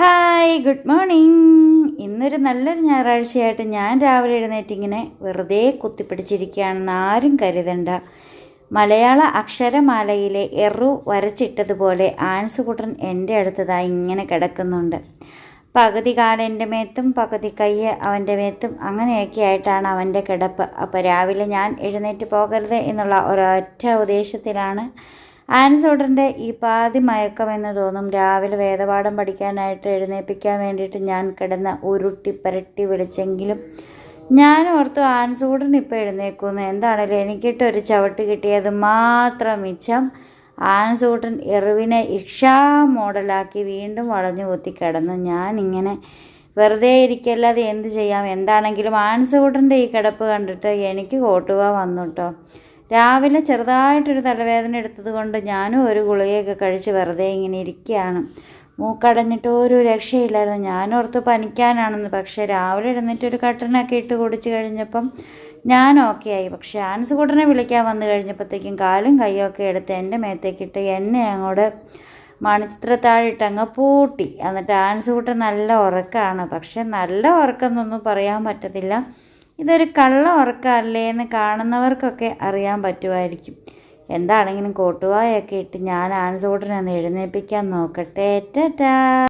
Hi good morning. ഇന്നൊരു നല്ലൊരു ഞായറാഴ്ചയായിട്ട് ഞാൻ രാവിലെ എഴുന്നേറ്റിങ്ങനെ വെറുതെ കുത്തിപ്പിടിച്ചിരിക്കുകയാണെന്ന് ആരും കരുതണ്ട. മലയാള അക്ഷരമാലയിലെ എറു വരച്ചിട്ടതുപോലെ ആൻസുകുട്ടൻ എന്റെ അടുത്തതായി ഇങ്ങനെ കിടക്കുന്നുണ്ട്. പകുതി കാലെന്റെ മേത്തും പകുതി കയ്യ് അവന്റെ മേത്തും അങ്ങനെയൊക്കെ ആയിട്ടാണ് അവന്റെ കിടപ്പ്. അപ്പോൾ രാവിലെ ഞാൻ എഴുന്നേറ്റ് പോകരുത് എന്നുള്ള ഒരൊറ്റ ഉദ്ദേശത്തിലാണ് ആൻസോഡറിന്റെ ഈ പാതി മയക്കമെന്ന് തോന്നും രാവിലെ വേദപാഠം പഠിക്കാനായിട്ട് എഴുന്നേൽപ്പിക്കാൻ വേണ്ടിയിട്ട് ഞാൻ കിടന്ന ഉരുട്ടി പരട്ടി വിളിച്ചെങ്കിലും ഞാൻ ഓർത്തു ആൻസൂടൻ ഇപ്പോൾ എഴുന്നേക്കുന്നു എന്താണേലും എനിക്കിട്ടൊരു ചവിട്ട് കിട്ടിയത് മാത്രം മിച്ചം ആൻസൂട്ടൻ എറിവിനെ ഇക്ഷാ മോഡലാക്കി വീണ്ടും വളഞ്ഞു കുത്തി കിടന്നു. ഞാനിങ്ങനെ വെറുതെ ഇരിക്കല്ലാതെ എന്ത് ചെയ്യാം? എന്താണെങ്കിലും ആൻസൂട്ടന്റെ ഈ കിടപ്പ് കണ്ടിട്ട് എനിക്ക് കോട്ടുക വന്നു കേട്ടോ രാവിലെ ചെറുതായിട്ടൊരു തലവേദന എടുത്തത് കൊണ്ട് ഞാനും ഒരു ഗുളികയൊക്കെ കഴിച്ച് വെറുതെ ഇങ്ങനെ ഇരിക്കുകയാണ്. മൂക്കടഞ്ഞിട്ട് ഒരു രക്ഷയില്ലായിരുന്നു. ഞാനോർത്ത് പനിക്കാനാണെന്ന്. പക്ഷേ രാവിലെ എഴുന്നേറ്റ് ഒരു കട്ടനൊക്കെ ഇട്ട് കുടിച്ച് കഴിഞ്ഞപ്പം ഞാൻ ഓക്കെ ആയി. പക്ഷേ ആൻസ് കൂട്ടനെ വിളിക്കാൻ വന്നു കഴിഞ്ഞപ്പോഴത്തേക്കും കാലും കൈയൊക്കെ എടുത്ത് എന്റെ മേത്തേക്കിട്ട് എന്നെ അങ്ങോട്ട് മണിച്ചിത്രത്താഴിട്ട് അങ്ങ് പൂട്ടി. എന്നിട്ട് ആൻസ് കൂട്ടൻ നല്ല ഉറക്കമാണ് പക്ഷേ നല്ല ഉറക്കം എന്നൊന്നും പറയാൻ പറ്റത്തില്ല. ഇതൊരു കള്ള ഉറക്കമല്ലേ എന്ന് കാണുന്നവർക്കൊക്കെ അറിയാൻ പറ്റുമായിരിക്കും. എന്താണെങ്കിലും കോട്ടുവായൊക്കെ ഇട്ട് ഞാൻ ആൻസോട്ടിനെ ഒന്ന് എഴുന്നേൽപ്പിക്കാൻ നോക്കട്ടെ. ടാ.